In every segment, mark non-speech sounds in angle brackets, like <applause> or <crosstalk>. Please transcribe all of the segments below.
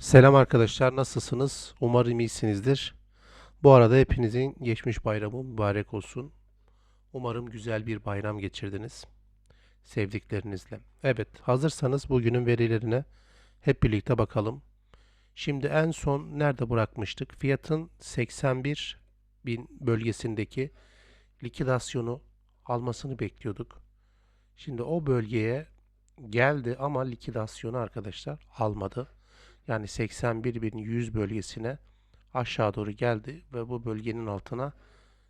Selam arkadaşlar, nasılsınız? Umarım iyisinizdir. Bu arada hepinizin geçmiş bayramı mübarek olsun. Umarım güzel bir bayram geçirdiniz sevdiklerinizle. Evet, hazırsanız bugünün verilerine hep birlikte bakalım. Şimdi en son nerede bırakmıştık? Fiyatın 81 bin bölgesindeki likidasyonu almasını bekliyorduk. Şimdi o bölgeye geldi ama likidasyonu arkadaşlar almadı. Yani 81.100 bölgesine aşağı doğru geldi ve bu bölgenin altına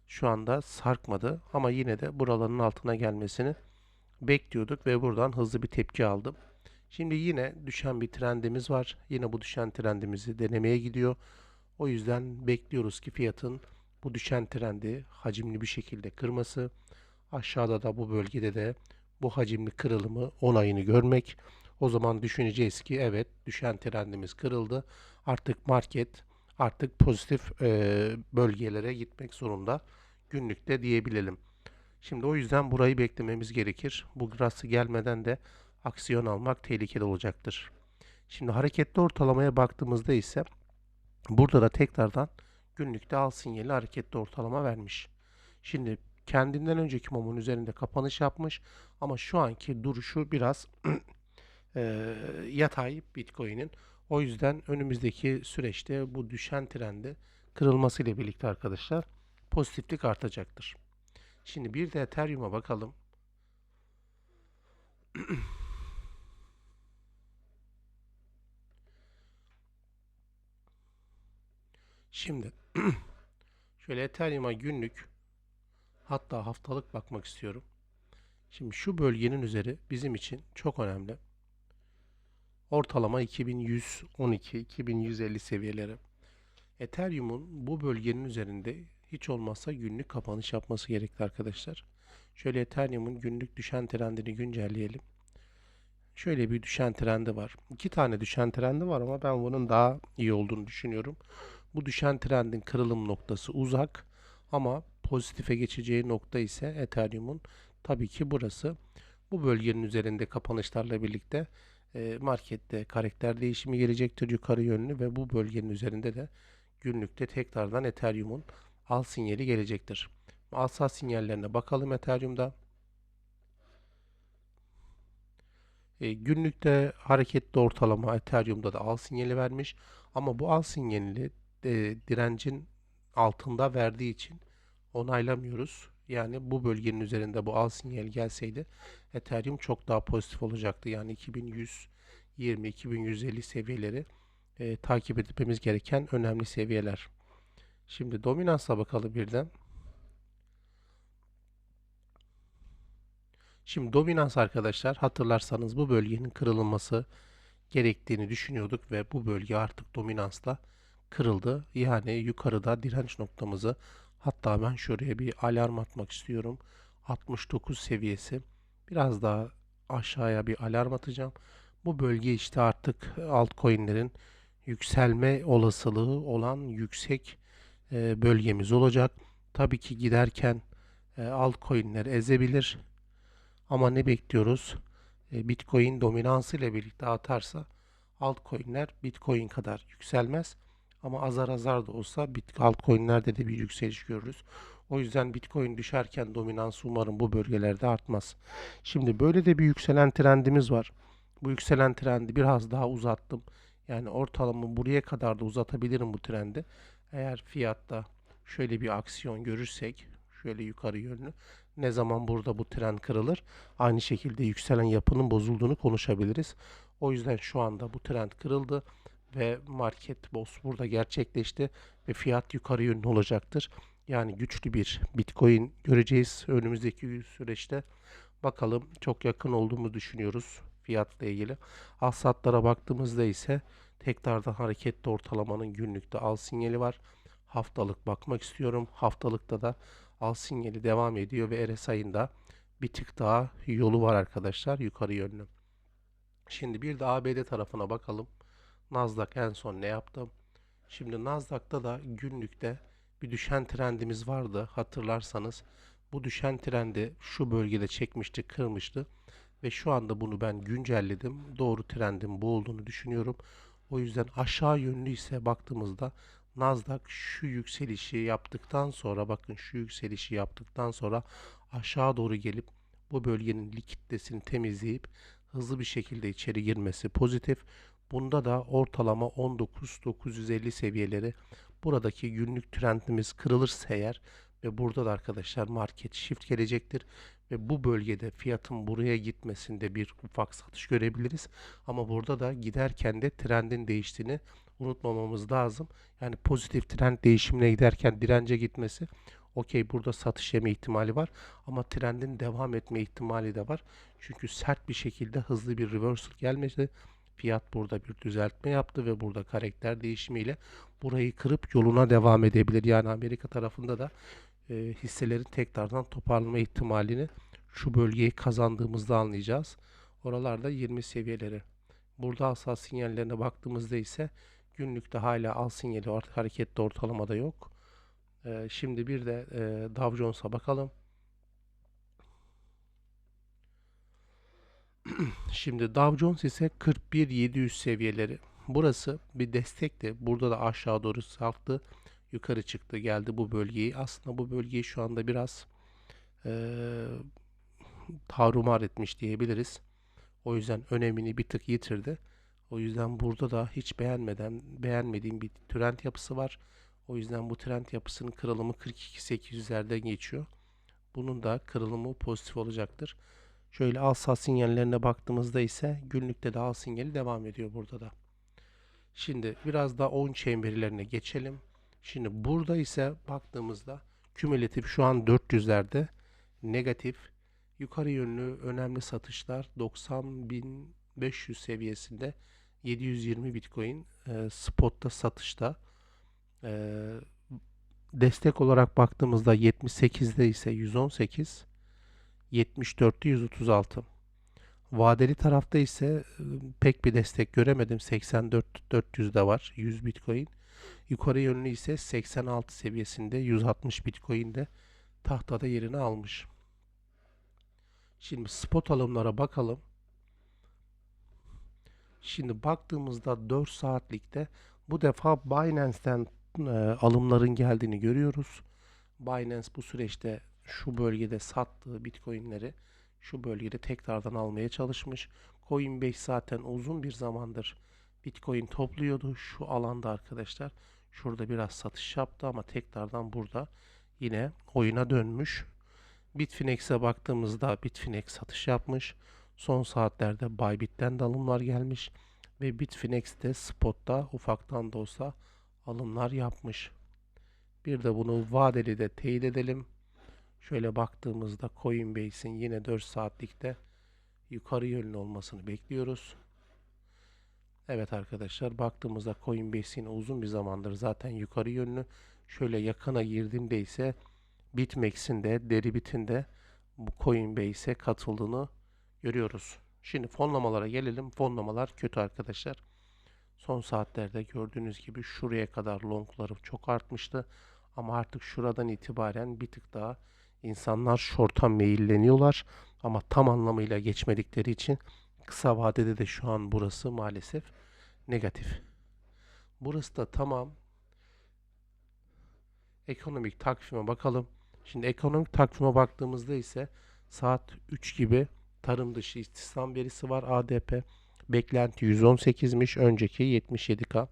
şu anda sarkmadı ama yine de buraların altına gelmesini bekliyorduk ve buradan hızlı bir tepki aldım. Şimdi yine düşen bir trendimiz var. Yine bu düşen trendimizi denemeye gidiyor. O yüzden bekliyoruz ki fiyatın bu düşen trendi hacimli bir şekilde kırması. Aşağıda da bu bölgede de bu hacimli kırılımı onayını görmek. O zaman düşüneceğiz ki evet düşen trendimiz kırıldı. Artık market artık pozitif e, bölgelere gitmek zorunda. Günlükte diyebilelim. Şimdi o yüzden burayı beklememiz gerekir. Bu grası gelmeden de aksiyon almak tehlikeli olacaktır. Şimdi hareketli ortalamaya baktığımızda ise burada da tekrardan günlükte al sinyali hareketli ortalama vermiş. Şimdi kendinden önceki mumun üzerinde kapanış yapmış ama şu anki duruşu biraz <clears throat> e, yatay Bitcoin'in. O yüzden önümüzdeki süreçte bu düşen trendi kırılması ile birlikte arkadaşlar pozitiflik artacaktır. Şimdi bir de Ethereum'a bakalım. Şimdi <clears throat> şöyle Ethereum'a günlük hatta haftalık bakmak istiyorum. Şimdi şu bölgenin üzeri bizim için çok önemli. Ortalama 2112-2150 seviyeleri. Ethereum'un bu bölgenin üzerinde hiç olmazsa günlük kapanış yapması gerekli arkadaşlar. Şöyle Ethereum'un günlük düşen trendini güncelleyelim. Şöyle bir düşen trendi var. İki tane düşen trendi var ama ben bunun daha iyi olduğunu düşünüyorum. Bu düşen trendin kırılım noktası uzak ama pozitife geçeceği nokta ise Ethereum'un tabii ki burası. Bu bölgenin üzerinde kapanışlarla birlikte markette karakter değişimi gelecektir yukarı yönlü ve bu bölgenin üzerinde de günlükte tekrardan Ethereum'un al sinyali gelecektir. Al sat sinyallerine bakalım Ethereum'da. E, günlükte hareketli ortalama Ethereum'da da al sinyali vermiş ama bu al sinyalini e, direncin altında verdiği için onaylamıyoruz. Yani bu bölgenin üzerinde bu al sinyal gelseydi Ethereum çok daha pozitif olacaktı. Yani 2120-2150 seviyeleri e, takip etmemiz gereken önemli seviyeler. Şimdi dominansa bakalım birden. Şimdi dominans arkadaşlar hatırlarsanız bu bölgenin kırılması gerektiğini düşünüyorduk ve bu bölge artık dominansla kırıldı. Yani yukarıda direnç noktamızı hatta ben şuraya bir alarm atmak istiyorum. 69 seviyesi. Biraz daha aşağıya bir alarm atacağım. Bu bölge işte artık altcoin'lerin yükselme olasılığı olan yüksek e, bölgemiz olacak. Tabii ki giderken e, altcoin'ler ezebilir. Ama ne bekliyoruz? E, Bitcoin dominansı ile birlikte atarsa altcoin'ler Bitcoin kadar yükselmez. Ama azar azar da olsa altcoin'lerde de bir yükseliş görürüz. O yüzden Bitcoin düşerken dominans umarım bu bölgelerde artmaz. Şimdi böyle de bir yükselen trendimiz var. Bu yükselen trendi biraz daha uzattım. Yani ortalama buraya kadar da uzatabilirim bu trendi. Eğer fiyatta şöyle bir aksiyon görürsek, şöyle yukarı yönlü, ne zaman burada bu trend kırılır, aynı şekilde yükselen yapının bozulduğunu konuşabiliriz. O yüzden şu anda bu trend kırıldı ve market boss burada gerçekleşti ve fiyat yukarı yönlü olacaktır. Yani güçlü bir Bitcoin göreceğiz önümüzdeki süreçte. Bakalım çok yakın olduğumuzu düşünüyoruz fiyatla ilgili. Al satlara baktığımızda ise tekrardan hareketli ortalamanın günlükte al sinyali var. Haftalık bakmak istiyorum. Haftalıkta da al sinyali devam ediyor ve RSI'ında bir tık daha yolu var arkadaşlar yukarı yönlü. Şimdi bir de ABD tarafına bakalım. Nasdaq en son ne yaptı? Şimdi Nasdaq'ta da günlükte bir düşen trendimiz vardı hatırlarsanız. Bu düşen trendi şu bölgede çekmişti, kırmıştı ve şu anda bunu ben güncelledim. Doğru trendin bu olduğunu düşünüyorum. O yüzden aşağı yönlü ise baktığımızda Nasdaq şu yükselişi yaptıktan sonra bakın şu yükselişi yaptıktan sonra aşağı doğru gelip bu bölgenin likiditesini temizleyip hızlı bir şekilde içeri girmesi pozitif. Bunda da ortalama 19.950 seviyeleri buradaki günlük trendimiz kırılırsa eğer ve burada da arkadaşlar market shift gelecektir ve bu bölgede fiyatın buraya gitmesinde bir ufak satış görebiliriz. Ama burada da giderken de trendin değiştiğini unutmamamız lazım. Yani pozitif trend değişimine giderken dirence gitmesi okey burada satış yeme ihtimali var ama trendin devam etme ihtimali de var. Çünkü sert bir şekilde hızlı bir reversal gelmedi. Fiyat burada bir düzeltme yaptı ve burada karakter değişimiyle burayı kırıp yoluna devam edebilir. Yani Amerika tarafında da e, hisselerin tekrardan toparlanma ihtimalini şu bölgeyi kazandığımızda anlayacağız. Oralarda 20 seviyeleri. Burada asal sinyallerine baktığımızda ise günlükte hala al sinyali artık hareketli ortalamada yok. E, şimdi bir de e, Dow Jones'a bakalım. <clears throat> Şimdi Dow Jones ise 41.700 seviyeleri. Burası bir destekti. Burada da aşağı doğru sarktı. Yukarı çıktı geldi bu bölgeyi. Aslında bu bölgeyi şu anda biraz e, tarumar etmiş diyebiliriz. O yüzden önemini bir tık yitirdi. O yüzden burada da hiç beğenmeden beğenmediğim bir trend yapısı var. O yüzden bu trend yapısının kırılımı 42.800'lerden geçiyor. Bunun da kırılımı pozitif olacaktır. Şöyle al sat sinyallerine baktığımızda ise günlükte de al sinyali devam ediyor burada da. Şimdi biraz da on chain verilerine geçelim. Şimdi burada ise baktığımızda kümülatif şu an 400'lerde negatif yukarı yönlü önemli satışlar 90.500 seviyesinde 720 Bitcoin e, spotta satışta e, destek olarak baktığımızda 78'de ise 118 74'te 136 vadeli tarafta ise e, pek bir destek göremedim 84 400'de var 100 Bitcoin yukarı yönlü ise 86 seviyesinde 160 Bitcoin'de tahtada yerini almış. Şimdi spot alımlara bakalım. Şimdi baktığımızda 4 saatlikte bu defa Binance'ten e, alımların geldiğini görüyoruz. Binance bu süreçte şu bölgede sattığı Bitcoin'leri şu bölgede tekrardan almaya çalışmış. Coinbase zaten uzun bir zamandır Bitcoin topluyordu şu alanda arkadaşlar. Şurada biraz satış yaptı ama tekrardan burada yine oyuna dönmüş. Bitfinex'e baktığımızda Bitfinex satış yapmış. Son saatlerde Bybit'ten de alımlar gelmiş ve Bitfinex'te spotta ufaktan da olsa alımlar yapmış. Bir de bunu vadeli de teyit edelim. Şöyle baktığımızda Coinbase'in yine 4 saatlikte yukarı yönlü olmasını bekliyoruz. Evet arkadaşlar baktığımızda Coinbase'in uzun bir zamandır zaten yukarı yönlü. Şöyle yakına girdiğimde ise BitMEX'in de Deribit'in de bu Coinbase'e katıldığını görüyoruz. Şimdi fonlamalara gelelim. Fonlamalar kötü arkadaşlar. Son saatlerde gördüğünüz gibi şuraya kadar longları çok artmıştı. Ama artık şuradan itibaren bir tık daha insanlar short'a meyilleniyorlar. Ama tam anlamıyla geçmedikleri için kısa vadede de şu an burası maalesef negatif. Burası da tamam. Ekonomik takvime bakalım. Şimdi ekonomik takvime baktığımızda ise saat 3 gibi tarım dışı istihdam verisi var ADP. Beklenti 118'miş. Önceki 77K.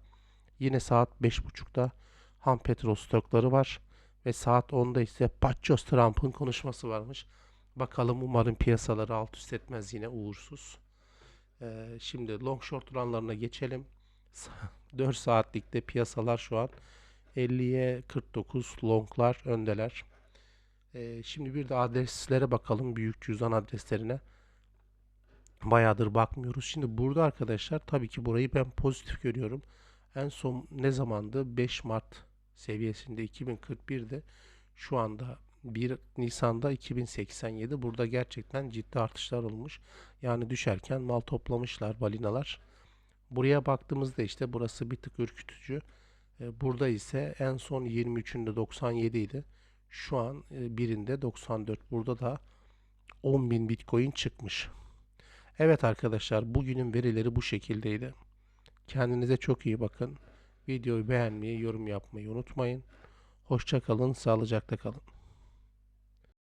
Yine saat 5.30'da ham petrol stokları var. Ve saat 10'da ise Paços Trump'ın konuşması varmış. Bakalım umarım piyasaları alt üst etmez yine uğursuz. Ee, şimdi long short oranlarına geçelim. <laughs> 4 saatlikte piyasalar şu an 50'ye 49 longlar öndeler. Ee, şimdi bir de adreslere bakalım. Büyük cüzdan adreslerine. Bayağıdır bakmıyoruz. Şimdi burada arkadaşlar tabii ki burayı ben pozitif görüyorum. En son ne zamandı? 5 Mart seviyesinde 2041'de şu anda 1 Nisan'da 2087 burada gerçekten ciddi artışlar olmuş. Yani düşerken mal toplamışlar balinalar. Buraya baktığımızda işte burası bir tık ürkütücü. E, burada ise en son 23'ünde 97 idi. Şu an e, birinde 94. Burada da 10.000 Bitcoin çıkmış. Evet arkadaşlar bugünün verileri bu şekildeydi. Kendinize çok iyi bakın. Videoyu beğenmeyi, yorum yapmayı unutmayın. Hoşça kalın, sağlıcakla kalın.